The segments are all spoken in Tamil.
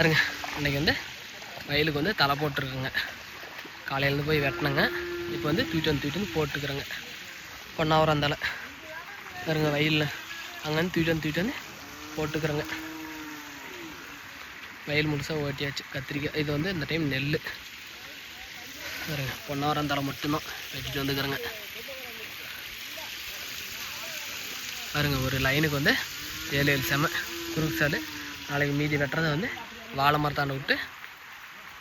பாருங்க இன்றைக்கி வந்து வயலுக்கு வந்து தலை போட்டிருக்குங்க. காலையிலேருந்து போய் வெட்டினங்க. இப்போ வந்து தூக்கிட்டு வந்து தூக்கிட்டு வந்து போட்டுக்கிறேங்க பொன்னாவரம் தலை பாருங்க வயலில். அங்கேருந்து தூக்கிட்டு வந்து தூக்கிட்டு வந்து போட்டுக்கிறேங்க வயல் முழுசாக ஓட்டியாச்சு. கத்திரிக்காய் இது வந்து இந்த டைம் நெல் பாருங்க பொன்னாவரம் தலை மட்டும்தான் வெட்டிட்டு வந்துக்கிறேங்க. பாருங்க ஒரு லைனுக்கு வந்து ஏழு ஏழு செம. குறுக்கு சாலு. நாளைக்கு மீதி வெட்டுறதை வந்து வாழை மரத்தாண்ட விட்டு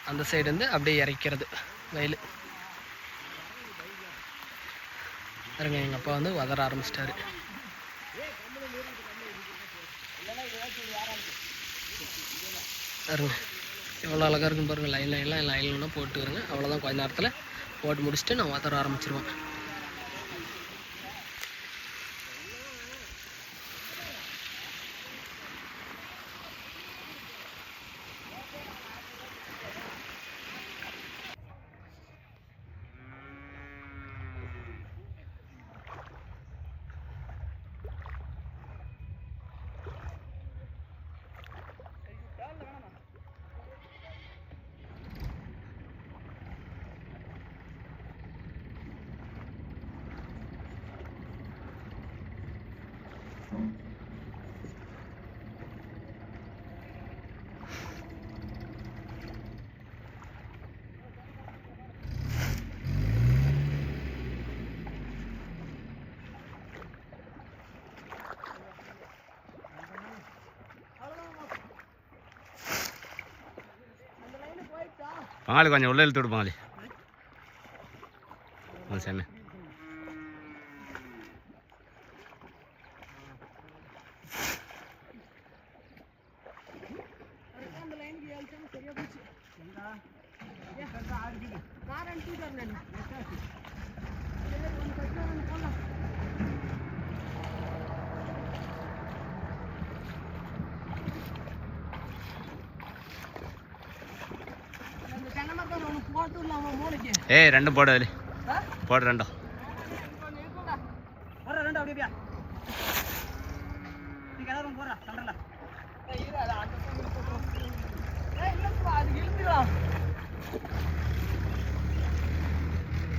அந்த சைடு வந்து அப்படியே இறக்கிறது வயல். பாருங்க எங்கள் அப்பா வந்து வதற ஆரம்பிச்சிட்டாரு. பாருங்க எவ்வளோ அழகாக இருக்குன்னு பாருங்கள் லைன் லைன்லாம் லைன்லாம் போட்டுக்கிறேங்க அவ்வளோதான் கொஞ்ச நேரத்தில் போட்டு முடிச்சுட்டு நான் வதற ஆரம்பிச்சிருவேன். பால் கொஞ்சம் உள்ள இழுத்து விடுப்பாங்களே சென்னை விடு பங்காளி அது சென்னை ஏய் ரெண்டும் போடு அதில் போடு ரெண்டும்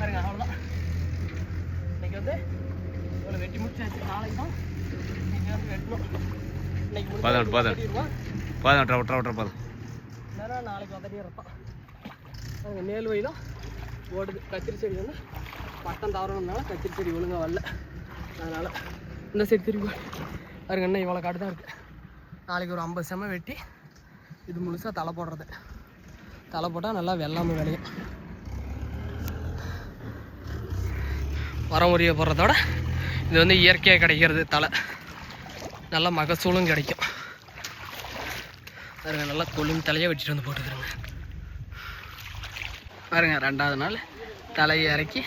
பாருங்க அவ்வளோதான் இன்னைக்கு வந்து இவ்வளோ வெட்டி முடிச்சாச்சு நாளைக்கு தான் நீங்கள் வந்து வெட்டணும் இன்னைக்கு போதும், போதும். போதும் விட்ற விட்ற விட்ற போதும். நாளைக்கு வந்துட்டே அங்கே மேல் வயலும் ஓடுது. கத்திரி செடி வந்து பட்டம் தவறணும்னால கத்திரி செடி ஒழுங்காக வரல. அதனால் இந்த செடி திரும்பி பாருங்க இன்னும் இவ்வளோ காடு தான் இருக்குது நாளைக்கு ஒரு ஐம்பது செம வெட்டி இது முழுசாக தலை போடுறது. தலை போட்டால் நல்லா வெள்ளாமை விளையும். உரம் உரிய போடுறதோட இது வந்து இயற்கையாக கிடைக்கிறது தலை. நல்ல மகசூலும் கிடைக்கும். பாருங்க நல்லா கொழுந்து தலையாக வச்சுட்டு வந்து போட்டுக்கிறேங்க. பாருங்க ரெண்டாவது நாள் தலையை இறக்கி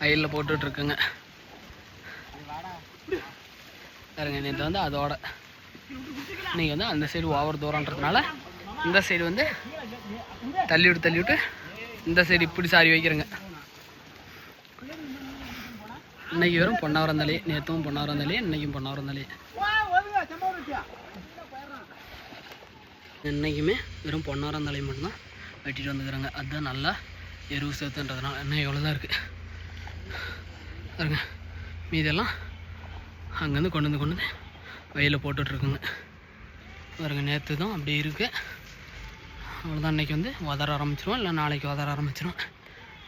வயலில் போட்டுட்ருக்குங்க. பாருங்க நேற்று வந்து அதோட. நீங்கள் வந்து அந்த சைடு ஓவர் தூரன்றதுனால இந்த சைடு வந்து தள்ளி விட்டு தள்ளி விட்டு இந்த சைடு இப்படி சாரி வைக்கிறேங்க. இன்னைக்கு வெறும் பொன்னாவரந்தாலே நேற்றும் பொன்னாவரந்தாலே இன்னைக்கும் பொன்னாவரந்தாலே என்றைக்குமே வெறும் பொன்னாரம் தலை மட்டும்தான் வெட்டிட்டு வந்துக்கிறாங்க. அதுதான் நல்லா எருவு சேர்த்துன்றதுனால. இன்னும் எவ்வளோ தான் இருக்குது பாருங்க மீதெல்லாம் அங்கேருந்து கொண்டு வந்து கொண்டு வந்து வயலில் போட்டுட்ருக்குங்க பாருங்க நேற்று தான் அப்படி இருக்குது அவ்வளோதான் இன்றைக்கி வந்து உதற ஆரம்பிச்சிருவோம். இல்லை நாளைக்கு உதற ஆரம்பிச்சிரும்.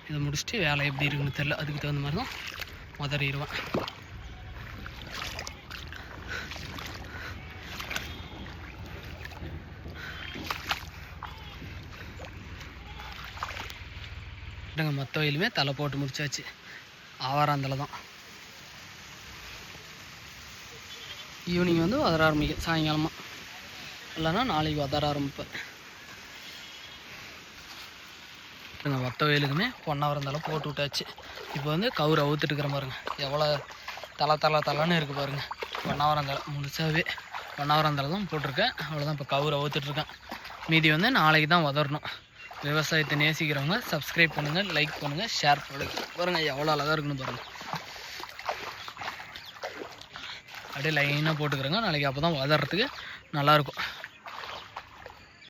இதை முடிச்சுட்டு வேலை எப்படி இருக்குன்னு தெரில அதுக்கு தகுந்த மாதிரி தான் உதறிடுவேன் பாருங்க மொத்த வயலுமே தலை போட்டு முடிச்சாச்சு ஆவாராந்தலை தான் ஈவினிங் வந்து வதர ஆரம்பிக்கும் சாயங்காலமாக இல்லைன்னா நாளைக்கு வதர ஆரம்பிப்பேன் பாருங்க மொத்த வயலுக்குமே பொன்னாவரந்தலை போட்டு விட்டாச்சு. இப்போ வந்து கவுரை அவுத்துட்டு இருக்கிற பாருங்க. எவ்வளோ தலை தலை தலைன்னு இருக்குது பாருங்க. பொன்னாவரந்தலை முழுசாவே பொன்னாவரந்தலை தான் போட்டிருக்கேன். அவ்வளோதான் இப்போ கவுரை அவுத்துட்ருக்கேன் மீதி வந்து நாளைக்கு தான் உதறணும் விவசாயத்தை நேசிக்கிறவங்க சப்ஸ்கிரைப் பண்ணுங்கள் லைக் பண்ணுங்கள் ஷேர் பண்ணுங்கள் பாருங்கள் எவ்வளோ அழகாக இருக்குன்னு பாருங்கள் அப்படியே லைனாக போட்டுக்கிறோங்க. நாளைக்கு அப்போ தான் வதறதுக்கு நல்லாயிருக்கும்